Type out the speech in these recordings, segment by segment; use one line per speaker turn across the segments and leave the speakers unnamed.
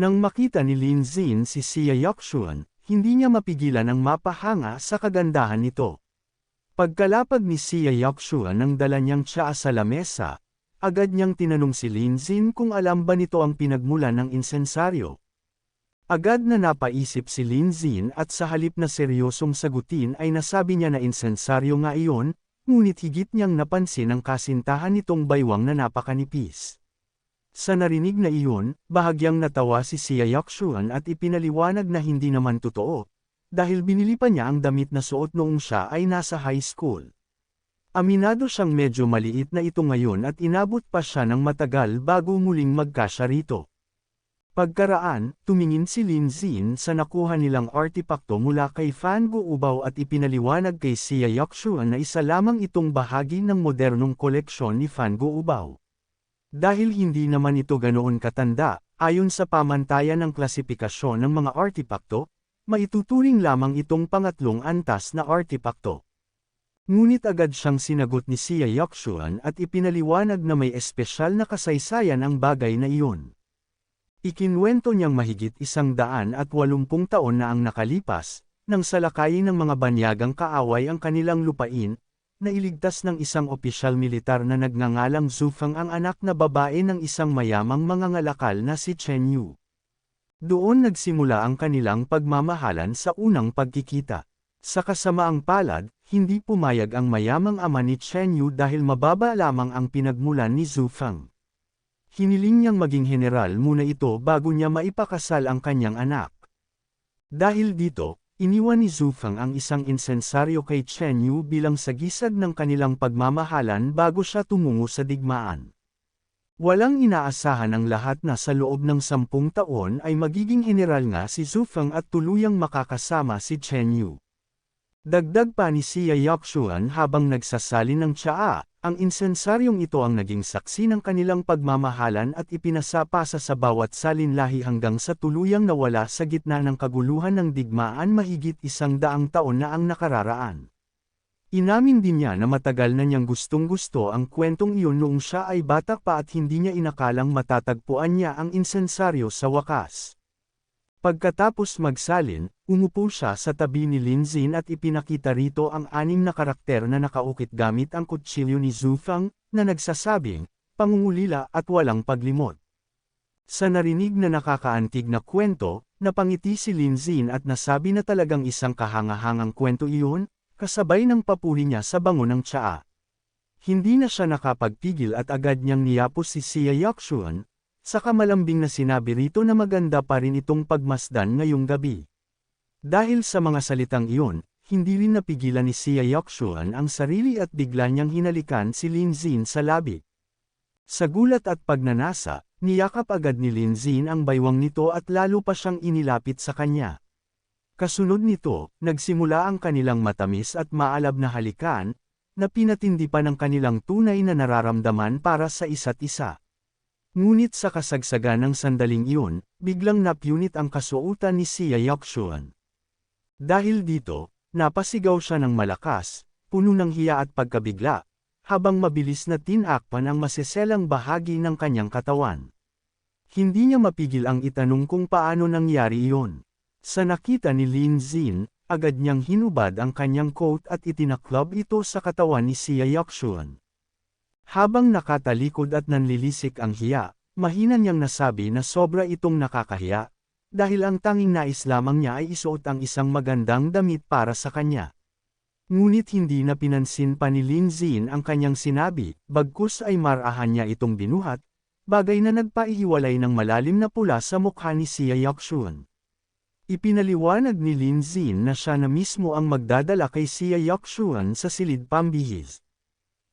Nang makita ni Lin Zin si Xia Yokshuan, hindi niya mapigilan ang mapahanga sa kagandahan nito. Pagkalapag ni Xia Yokshuan nang dala niyang tsaa sa lamesa, agad niyang tinanong si Lin Zin kung alam ba nito ang pinagmulan ng insensaryo. Agad na napaisip si Lin Zin at sa halip na seryosong sagutin ay nasabi niya na insensaryo nga iyon, ngunit higit niyang napansin ang kasintahan nitong baywang na napakanipis. Sa narinig na iyon, bahagyang natawa si Xia Yakshuan at ipinaliwanag na hindi naman totoo, dahil binili pa niya ang damit na suot noong siya ay nasa high school. Aminado siyang medyo maliit na ito ngayon at inabot pa siya ng matagal bago muling magkasya rito. Pagkaraan, tumingin si Lin Zin sa nakuha nilang artipakto mula kay Fan Guubaw at ipinaliwanag kay Xia Yakshuan na isa lamang itong bahagi ng modernong koleksyon ni Fan Guubaw. Dahil hindi naman ito ganoon katanda, ayon sa pamantayan ng klasipikasyon ng mga artipakto, maituturing lamang itong pangatlong antas na artipakto. Ngunit agad siyang sinagot ni Xia Yakshuan at ipinaliwanag na may espesyal na kasaysayan ang bagay na iyon. Ikinwento niyang mahigit isang daan at walumpung taon na ang nakalipas, nang salakayin ng mga banyagang kaaway ang kanilang lupain, na iligtas ng isang opisyal militar na nagngangalang Zufang ang anak na babae ng isang mayamang mga ngalakal na si Chen Yu. Doon nagsimula ang kanilang pagmamahalan sa unang pagkikita. Sa kasamaang palad, hindi pumayag ang mayamang ama ni Chen Yu dahil mababa lamang ang pinagmulan ni Zufang. Hiniling niyang maging general muna ito bago niya maipakasal ang kanyang anak. Dahil dito, iniwan ni Zufang ang isang insensaryo kay Chen Yu bilang sagisag ng kanilang pagmamahalan bago siya tumungo sa digmaan. Walang inaasahan ang lahat na sa loob ng sampung taon ay magiging general nga si Zufang at tuluyang makakasama si Chen Yu. Dagdag pa ni Xia Yakshuan habang nagsasalin ng tsaa, ang insensaryong ito ang naging saksi ng kanilang pagmamahalan at ipinasapasa sa bawat salinlahi hanggang sa tuluyang nawala sa gitna ng kaguluhan ng digmaan mahigit isang daang taon na ang nakararaan. Inamin din niya na matagal na niyang gustong gusto ang kwentong iyon noong siya ay bata pa at hindi niya inakalang matatagpuan niya ang insensaryo sa wakas. Pagkatapos magsalin, umupo siya sa tabi ni Linzin at ipinakita rito ang anim na karakter na nakaukit gamit ang kutsilyo ni Zufang, na nagsasabing, pangungulila at walang paglimot. Sa narinig na nakakaantig na kwento, napangiti si Linzin at nasabi na talagang isang kahangahangang kwento iyon, kasabay ng papuri niya sa bango ng tsaa. Hindi na siya nakapagpigil at agad niyang niyapos si Xia Yakshuan, Saka malambing na sinabi rito na maganda pa rin itong pagmasdan ngayong gabi. Dahil sa mga salitang iyon, hindi rin napigilan ni Xia Yakshuan ang sarili at bigla niyang hinalikan si Lin Zin sa labi. Sa gulat at pagnanasa, niyakap agad ni Lin Zin ang baywang nito at lalo pa siyang inilapit sa kanya. Kasunod nito, nagsimula ang kanilang matamis at maalab na halikan, na pinatindi pa ng kanilang tunay na nararamdaman para sa isa't isa. Ngunit sa kasagsagan ng sandaling iyon, biglang napyunit ang kasuotan ni Xia Yakshuan. Dahil dito, napasigaw siya ng malakas, puno ng hiya at pagkabigla, habang mabilis na tinakpan ang maseselang bahagi ng kanyang katawan. Hindi niya mapigil ang itanong kung paano nangyari iyon. Sa nakita ni Lin Zin, agad niyang hinubad ang kanyang coat at itinaklob ito sa katawan ni Xia Yakshuan. Habang nakatalikod at nanlilisik ang hiya, mahina niyang nasabi na sobra itong nakakahiya, dahil ang tanging nais lamang niya ay isuot ang isang magandang damit para sa kanya. Ngunit hindi na pinansin pa ni Lin Zin ang kanyang sinabi, bagkus ay marahan niya itong binuhat, bagay na nagpaihiwalay ng malalim na pula sa mukha ni Xia Yakshun. Ipinaliwanag ni Lin Zin na siya na mismo ang magdadala kay Xia Yakshun sa silid pambihis.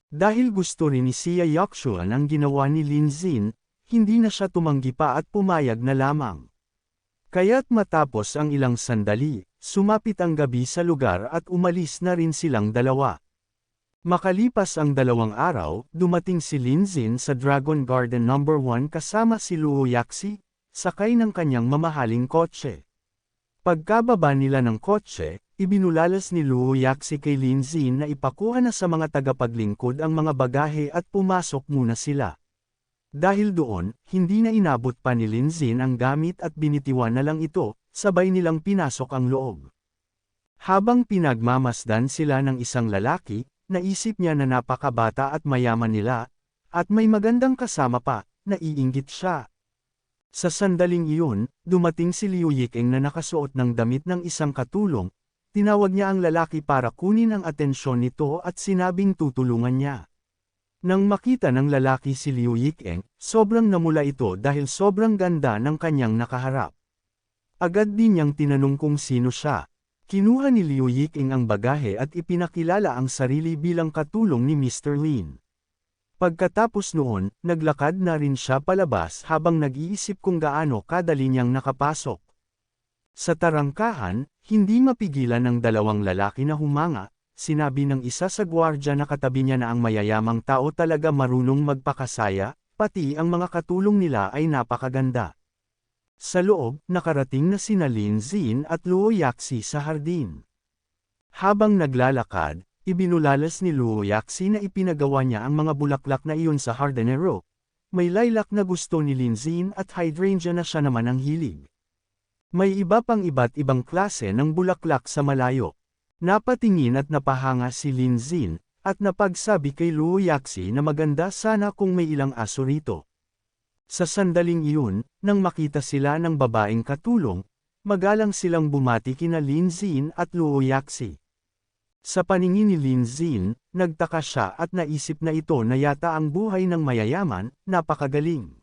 Dahil gusto rin ni Xia Yakshuan ang ginawa ni Lin Zin, hindi na siya tumanggi pa at pumayag na lamang. Kaya't matapos ang ilang sandali, sumapit ang gabi sa lugar at umalis na rin silang dalawa. Makalipas ang dalawang araw, dumating si Lin Zin sa Dragon Garden No. 1 kasama si Luo Yaxi, sakay ng kanyang mamahaling kotse. Pagkababa nila ng kotse, Ibinulalas ni Luo Yaxi kay Lin Zin na ipakuha na sa mga tagapaglingkod ang mga bagahe at pumasok muna sila. Dahil doon, hindi na inabot pa ni Linzin ang gamit at binitiwan na lang ito, sabay nilang pinasok ang loob. Habang pinagmamasdan sila ng isang lalaki, naisip niya na napakabata at mayaman nila, at may magandang kasama pa, naiinggit siya. Sa sandaling iyon, dumating si Liu Yikeng na nakasuot ng damit ng isang katulong, tinawag niya ang lalaki para kunin ang atensyon nito at sinabing tutulungan niya. Nang makita ng lalaki si Liu Yikeng, sobrang namula ito dahil sobrang ganda ng kanyang nakaharap. Agad din niyang tinanong kung sino siya. Kinuha ni Liu Yikeng ang bagahe at ipinakilala ang sarili bilang katulong ni Mr. Lin. Pagkatapos noon, naglakad na rin siya palabas habang nag-iisip kung gaano kadali niyang nakapasok. Sa tarangkahan, hindi mapigilan ng dalawang lalaki na humanga, sinabi ng isa sa gwardya na katabi niya na ang mayayamang tao talaga marunong magpakasaya, pati ang mga katulong nila ay napakaganda. Sa loob, nakarating na sina Lin Zin at Luo Yaxi sa hardin. Habang naglalakad, ibinulalas ni Luo Yaxi na ipinagawa niya ang mga bulaklak na iyon sa hardinero. May lilac na gusto ni Lin Zin at hydrangea na siya naman ang hilig. May iba pang iba't ibang klase ng bulaklak sa malayo. Napatingin at napahanga si Lin Zin, at napagsabi kay Luo Yaxi na maganda sana kung may ilang aso rito. Sa sandaling iyon, nang makita sila ng babaeng katulong, magalang silang bumati kina Lin Zin at Luo Yaxi. Sa paningin ni Lin Zin, nagtaka siya at naisip na ito na yata ang buhay ng mayayaman, napakagaling.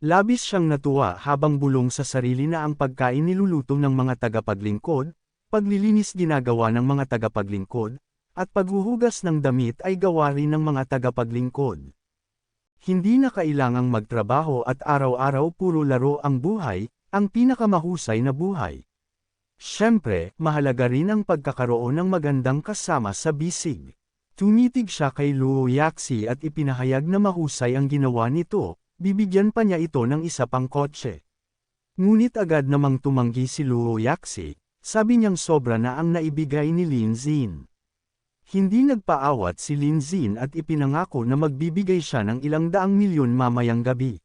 Labis siyang natuwa habang bulong sa sarili na ang pagkain niluluto ng mga tagapaglingkod, paglilinis ginagawa ng mga tagapaglingkod, at paghuhugas ng damit ay gawa rin ng mga tagapaglingkod. Hindi na kailangang magtrabaho at araw-araw puro laro ang buhay, ang pinakamahusay na buhay. Siyempre, mahalaga rin ang pagkakaroon ng magandang kasama sa bisig. Tumitig siya kay Luo Yaxi at ipinahayag na mahusay ang ginawa nito, bibigyan pa niya ito ng isa pang kotse. Ngunit agad namang tumanggi si Luo Yaxi, sabi niyang sobra na ang naibigay ni Lin Zin. Hindi nagpaawat si Lin Zin at ipinangako na magbibigay siya ng ilang daang milyon mamayang gabi.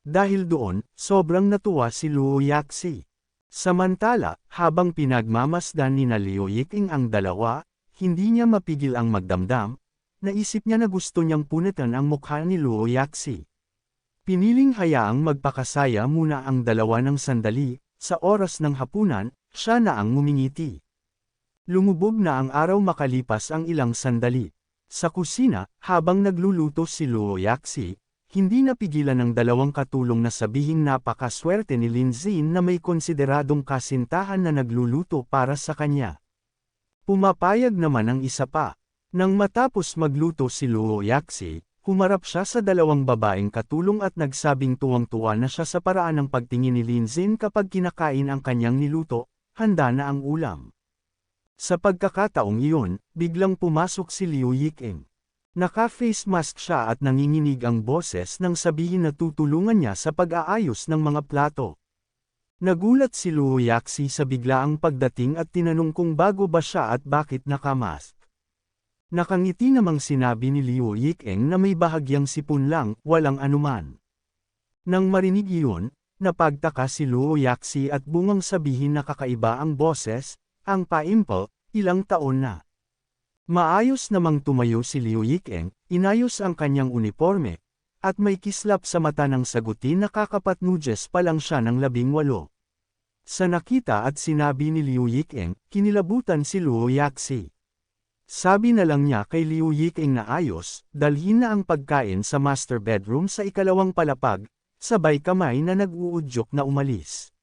Dahil doon, sobrang natuwa si Luo Yaxi. Samantala, habang pinagmamasdan ni na Liu Yiking ang dalawa, hindi niya mapigil ang magdamdam, naisip niya na gusto niyang punitan ang mukha ni Luo Yaxi. Piniling hayaang magpakasaya muna ang dalawa ng sandali, sa oras ng hapunan, siya na ang ngumingiti. Lumubog na ang araw makalipas ang ilang sandali. Sa kusina, habang nagluluto si Luo Yaxi, hindi napigilan ng dalawang katulong na sabihing napakaswerte ni Lin Zin na may konsideradong kasintahan na nagluluto para sa kanya. Pumapayag naman ang isa pa. Nang matapos magluto si Luo Yaxi, humarap siya sa dalawang babaeng katulong at nagsabing tuwang-tuwa na siya sa paraan ng pagtingin ni Lin Zin kapag kinakain ang kanyang niluto, handa na ang ulam. Sa pagkakataong iyon, biglang pumasok si Liu Yikeng. Naka-face mask siya at nanginginig ang boses nang sabihin na tutulungan niya sa pag-aayos ng mga plato. Nagulat si Luo Yaxi sa biglaang pagdating at tinanong kung bago ba siya at bakit nakamask. Nakangiti namang sinabi ni Liu Yikeng na may bahagyang sipon lang, walang anuman. Nang marinig iyon, napagtaka si Luo Yaxi at bungang sabihin na kakaiba ang boses, ang paimple, ilang taon na. Maayos namang tumayo si Liu Yikeng, inayos ang kanyang uniforme, at may kislap sa mata ng sagutin na kakapatnudyes pa lang siya ng labing walo. Sa nakita at sinabi ni Liu Yikeng, kinilabutan si Luo Yaxi. Sabi na lang niya kay Liu Yikeng na ayos, dalhin na ang pagkain sa master bedroom sa ikalawang palapag, sabay kamay na nag-uudyok na umalis.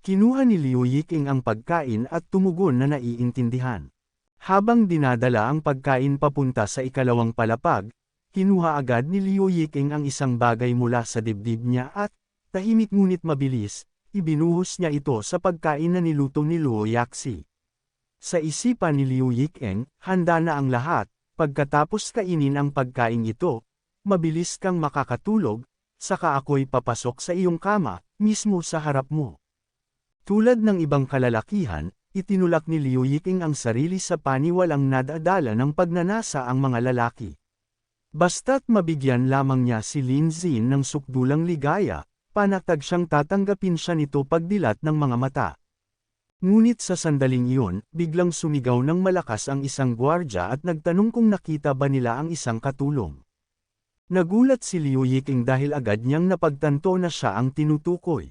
Kinuha ni Liu Yikeng ang pagkain at tumugon na naiintindihan. Habang dinadala ang pagkain papunta sa ikalawang palapag, kinuha agad ni Liu Yikeng ang isang bagay mula sa dibdib niya at, tahimik ngunit mabilis, ibinuhos niya ito sa pagkain na niluto ni Luo Yaxi. Sa isipan ni Liu Yikeng, handa na ang lahat, pagkatapos kainin ang pagkain ito, mabilis kang makakatulog, saka ako'y papasok sa iyong kama, mismo sa harap mo. Tulad ng ibang kalalakihan, itinulak ni Liu Yikeng ang sarili sa paniwalang nadadala ng pagnanasa ang mga lalaki. Basta't mabigyan lamang niya si Lin Zin ng sukdulang ligaya, panatag siyang tatanggapin siya nito pagdilat ng mga mata. Ngunit sa sandaling iyon, biglang sumigaw ng malakas ang isang gwardya at nagtanong kung nakita ba nila ang isang katulong. Nagulat si Liu Yiking dahil agad niyang napagtanto na siya ang tinutukoy.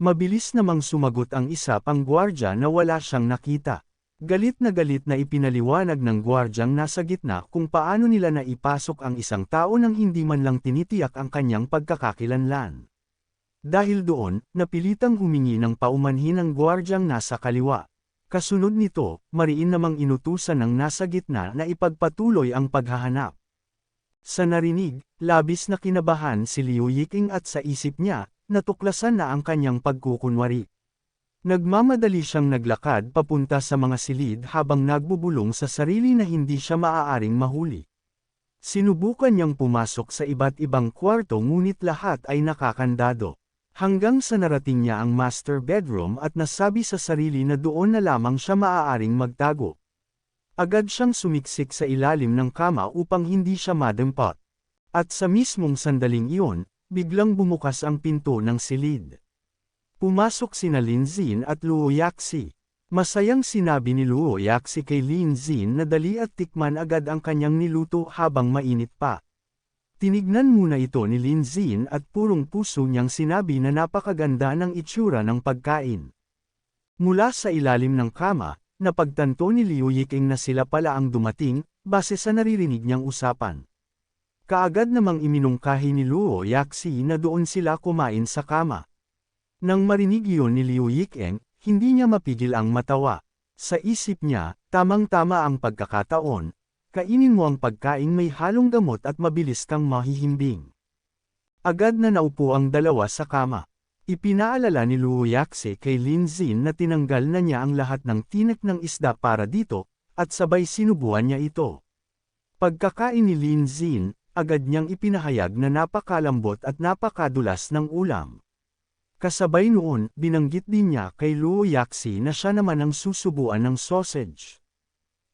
Mabilis namang sumagot ang isa pang gwardya na wala siyang nakita. Galit na galit na ipinaliwanag ng gwardyang nasa gitna kung paano nila naipasok ang isang tao nang hindi man lang tinitiyak ang kanyang pagkakakilanlan. Dahil doon, napilitang humingi ng paumanhin ang gwardyang nasa kaliwa. Kasunod nito, mariin namang inutusan ng nasa gitna na ipagpatuloy ang paghahanap. Sa narinig, labis na kinabahan si Liu Yiking at sa isip niya, natuklasan na ang kanyang pagkukunwari. Nagmamadali siyang naglakad papunta sa mga silid habang nagbubulong sa sarili na hindi siya maaaring mahuli. Sinubukan niyang pumasok sa iba't ibang kwarto ngunit lahat ay nakakandado. Hanggang sa narating niya ang master bedroom at nasabi sa sarili na doon na lamang siya maaaring magtago. Agad siyang sumiksik sa ilalim ng kama upang hindi siya madempot. At sa mismong sandaling iyon, biglang bumukas ang pinto ng silid. Pumasok sina Lin Zin at Luo Yaxi. Masayang sinabi ni Luo Yaxi kay Lin Zin na dali at tikman agad ang kanyang niluto habang mainit pa. Tinignan muna ito ni Lin Zin at purong puso niyang sinabi na napakaganda ng itsura ng pagkain. Mula sa ilalim ng kama, Napagtanto ni Liu Yiking na sila pala ang dumating, base sa naririnig niyang usapan. Kaagad namang iminungkahi ni Luo Yaxi na doon sila kumain sa kama. Nang marinig iyon ni Liu Yikeng, hindi niya mapigil ang matawa. Sa isip niya, tamang-tama ang pagkakataon, kainin mo ang pagkain may halong gamot at mabilis kang mahihimbing. Agad na naupo ang dalawa sa kama. Ipinaalala ni Luo Yakse kay Lin Zin na tinanggal na niya ang lahat ng tinik ng isda para dito, at sabay sinubuan niya ito. Pagkakain ni Lin Zin, agad niyang ipinahayag na napakalambot at napakadulas ng ulam. Kasabay noon, binanggit din niya kay Luo Yaxi na siya naman ang susubuan ng sausage.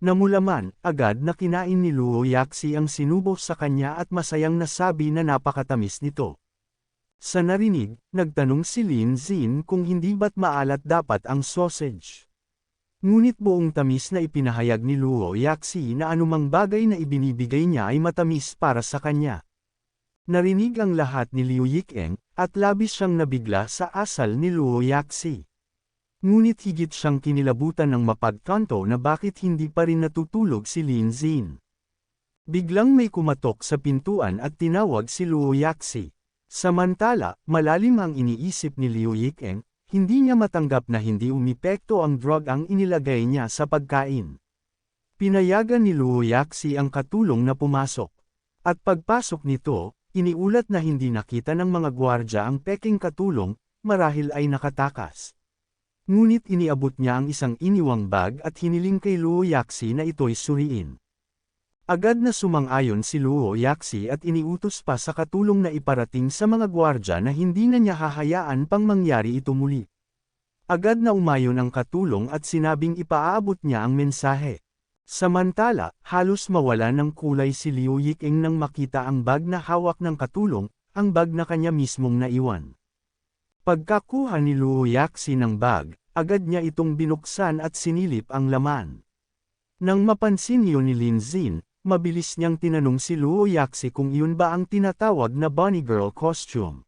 Namulaman, agad na kinain ni Luo Yaxi ang sinubo sa kanya at masayang nasabi na napakatamis nito. Sa narinig, nagtanong si Lin Zin kung hindi ba't maalat dapat ang sausage. Ngunit buong tamis na ipinahayag ni Luo Yaxi na anumang bagay na ibinibigay niya ay matamis para sa kanya. Narinig ang lahat ni Liu Yikeng, at labis siyang nabigla sa asal ni Luo Yaxi. Ngunit higit siyang kinilabutan ng mapagkanto na bakit hindi pa rin natutulog si Lin Zin. Biglang may kumatok sa pintuan at tinawag si Luo Yaxi. Samantala, malalim ang iniisip ni Liu Yikeng, hindi niya matanggap na hindi umipekto ang drug ang inilagay niya sa pagkain. Pinayagan ni Luo Yaxi ang katulong na pumasok. At pagpasok nito, iniulat na hindi nakita ng mga gwardya ang peking katulong, marahil ay nakatakas. Ngunit iniabot niya ang isang iniwang bag at hiniling kay Luo Yaxi na ito'y suriin. Agad na sumang-ayon si Luo Yaxi at iniutos pa sa katulong na iparating sa mga gwardya na hindi na niya hahayaan pang mangyari ito muli. Agad na umayon ang katulong at sinabing ipaaabot niya ang mensahe. Samantala, halos mawala ng kulay si Liu Yiking nang makita ang bag na hawak ng katulong, ang bag na kanya mismong naiwan. Pagkakuha ni Luo Yaxi ng bag, agad niya itong binuksan at sinilip ang laman. Nang mapansin yun ni Lin Zin, Mabilis niyang tinanong si Luo Yaxi kung iyon ba ang tinatawag na bunny girl costume.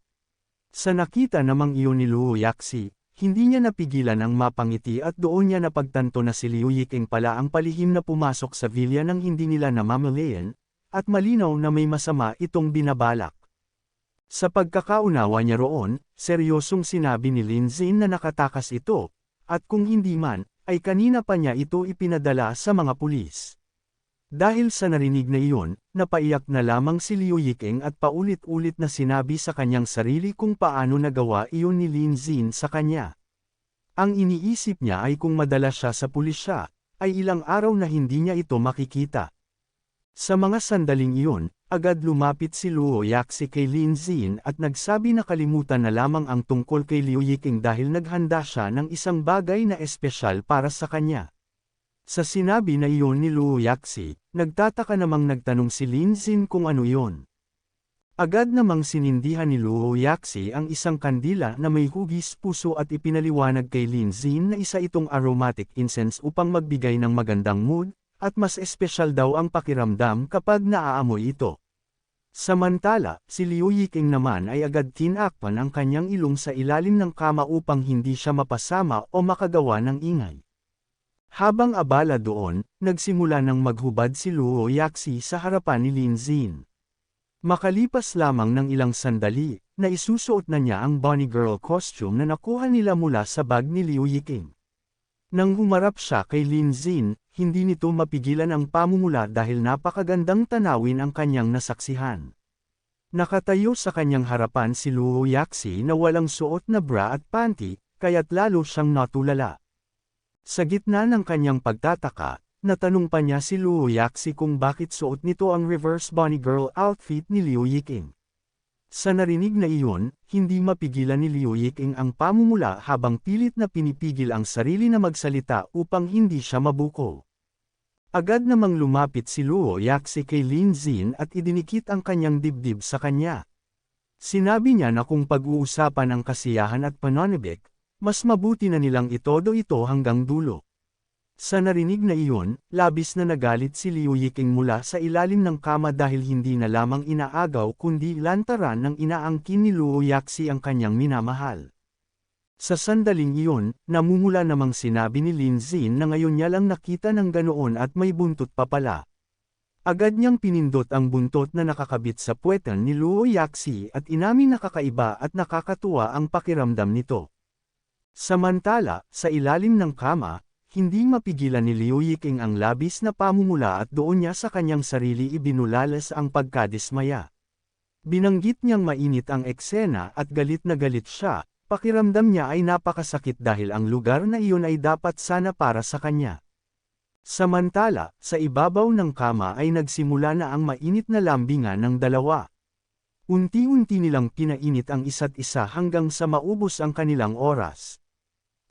Sa nakita namang iyon ni Luo Yaxi, hindi niya napigilan ang mapangiti at doon niya napagtanto na si Liu Yiking pala ang palihim na pumasok sa villa ng hindi nila namamalayan, at malinaw na may masama itong binabalak. Sa pagkakaunawa niya roon, seryosong sinabi ni Lin Zin na nakatakas ito, at kung hindi man, ay kanina pa niya ito ipinadala sa mga pulis. Dahil sa narinig na iyon, napaiyak na lamang si Liu Yikeng at paulit-ulit na sinabi sa kanyang sarili kung paano nagawa iyon ni Lin Zin sa kanya. Ang iniisip niya ay kung madala siya sa pulisya, ay ilang araw na hindi niya ito makikita. Sa mga sandaling iyon, agad lumapit si Luo Yaxi kay Lin Zin at nagsabi na kalimutan na lamang ang tungkol kay Liu Yiking dahil naghanda siya ng isang bagay na espesyal para sa kanya. Sa sinabi na iyon ni Luo Yaxi, nagtataka namang nagtanong si Lin Xin kung ano iyon. Agad namang sinindihan ni Luo Yaxi ang isang kandila na may hugis puso at ipinaliwanag kay Lin Xin na isa itong aromatic incense upang magbigay ng magandang mood, at mas espesyal daw ang pakiramdam kapag naaamoy ito. Samantala, si Liu Yiking naman ay agad tinakpan ang kanyang ilong sa ilalim ng kama upang hindi siya mapasama o makagawa ng ingay. Habang abala doon, nagsimula ng maghubad si Luo Yaxi sa harapan ni Lin Xin. Makalipas lamang ng ilang sandali, na isusuot na niya ang bunny girl costume na nakuha nila mula sa bag ni Liu Yiking. Nang humarap siya kay Lin Xin, hindi nito mapigilan ang pamumula dahil napakagandang tanawin ang kanyang nasaksihan. Nakatayo sa kanyang harapan si Luo Yaxi na walang suot na bra at panty, kaya't lalo siyang natulala. Sa gitna ng kanyang pagtataka, natanong pa niya si Luo Yaxi kung bakit suot nito ang reverse bunny girl outfit ni Liu Yiking. Sa narinig na iyon, hindi mapigilan ni Liu Yiking ang pamumula habang pilit na pinipigil ang sarili na magsalita upang hindi siya mabuko. Agad namang lumapit si Luo Yaxi kay Lin Xin at idinikit ang kanyang dibdib sa kanya. Sinabi niya na kung pag-uusapan ang kasiyahan at panonibik, mas mabuti na nilang itodo ito hanggang dulo. Sa narinig na iyon, labis na nagalit si Liu Yiking mula sa ilalim ng kama dahil hindi na lamang inaagaw kundi lantaran ng inaangkin ni Luo Yaxi ang kanyang minamahal. Sa sandaling iyon, namumula namang sinabi ni Lin Xin na ngayon niya lang nakita ng ganoon at may buntot pa pala. Agad niyang pinindot ang buntot na nakakabit sa puwetan ni Luo Yaxi at inamin nakakaiba at nakakatuwa ang pakiramdam nito. Samantala, sa ilalim ng kama, hindi mapigilan ni Liu Yiking ang labis na pamumula at doon niya sa kanyang sarili ibinulalas ang pagkadismaya. Binanggit niyang mainit ang eksena at galit na galit siya, pakiramdam niya ay napakasakit dahil ang lugar na iyon ay dapat sana para sa kanya. Samantala, sa ibabaw ng kama ay nagsimula na ang mainit na lambingan ng dalawa. Unti-unti nilang pinainit ang isa't isa hanggang sa maubos ang kanilang oras.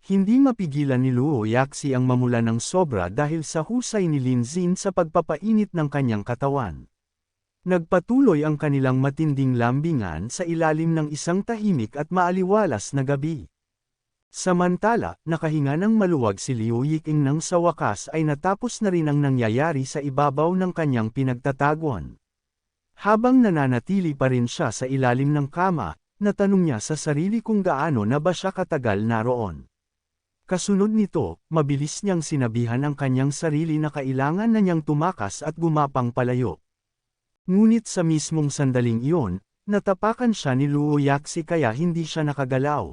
Hindi mapigilan ni Luo Yaxi ang mamula ng sobra dahil sa husay ni Lin Xin sa pagpapainit ng kanyang katawan. Nagpatuloy ang kanilang matinding lambingan sa ilalim ng isang tahimik at maaliwalas na gabi. Samantala, nakahinga ng maluwag si Liu Yiking nang sa wakas ay natapos na rin ang nangyayari sa ibabaw ng kanyang pinagtataguan. Habang nananatili pa rin siya sa ilalim ng kama, natanong niya sa sarili kung gaano na ba siya katagal naroon. Kasunod nito, mabilis niyang sinabihan ang kanyang sarili na kailangan na niyang tumakas at gumapang palayo. Ngunit sa mismong sandaling iyon, natapakan siya ni Luo Yaxi kaya hindi siya nakagalaw.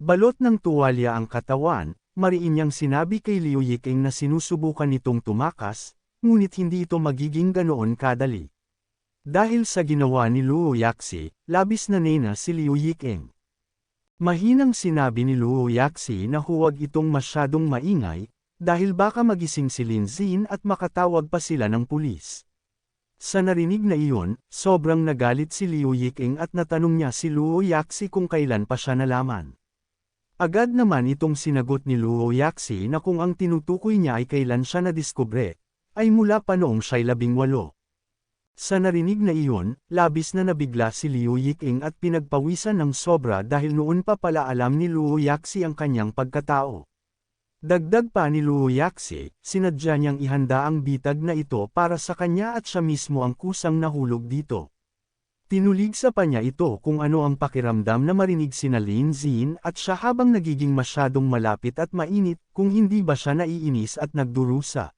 Balot ng tuwalya ang katawan, mariin niyang sinabi kay Liu Yiking na sinusubukan nitong tumakas, ngunit hindi ito magiging ganoon kadali. Dahil sa ginawa ni Luo Yaxi, labis na nena si Liu Yiking. Mahinang sinabi ni Luo Yaxi na huwag itong masyadong maingay, dahil baka magising si Lin Xin at makatawag pa sila ng pulis. Sa narinig na iyon, sobrang nagalit si Liu Yiking at natanong niya si Luo Yaxi kung kailan pa siya nalaman. Agad naman itong sinagot ni Luo Yaxi na kung ang tinutukoy niya ay kailan siya nadiskubre, ay mula pa noong siya'y labing walo. Sa narinig na iyon, labis na nabigla si Liu Yiking at pinagpawisan ng sobra dahil noon pa pala alam ni Luo Yaxi ang kanyang pagkatao. Dagdag pa ni Luo Yaxi, sinadya niyang ihanda ang bitag na ito para sa kanya at siya mismo ang kusang nahulog dito. Tinuligsa pa niya ito kung ano ang pakiramdam na marinig sina Lin Xin at siya habang nagiging masyadong malapit at mainit kung hindi ba siya naiinis at nagdurusa.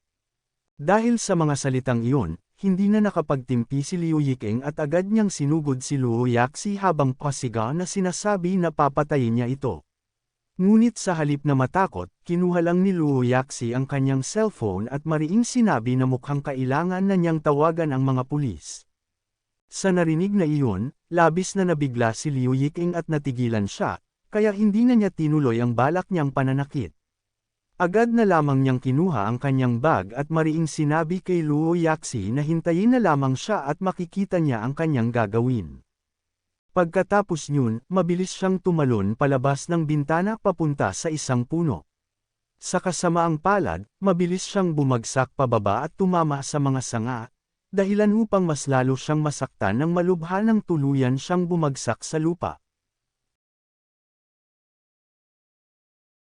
Dahil sa mga salitang iyon, hindi na nakapagtimpi si Liu Yiking at agad niyang sinugod si Luo Yaxi habang pasiga na sinasabi na papatayin niya ito. Ngunit sa halip na matakot, kinuha lang ni Luo Yaxi ang kanyang cellphone at mariing sinabi na mukhang kailangan na niyang tawagan ang mga pulis. Sa narinig na iyon, labis na nabigla si Liu Yiking at natigilan siya, kaya hindi na niya tinuloy ang balak niyang pananakit. Agad na lamang niyang kinuha ang kanyang bag at mariing sinabi kay Luo Yaxi na hintayin na lamang siya at makikita niya ang kanyang gagawin. Pagkatapos nyun, mabilis siyang tumalon palabas ng bintana papunta sa isang puno. Sa kasamaang palad, mabilis siyang bumagsak pababa at tumama sa mga sanga, dahilan upang mas lalo siyang masaktan ng malubha ng tuluyan siyang bumagsak sa lupa.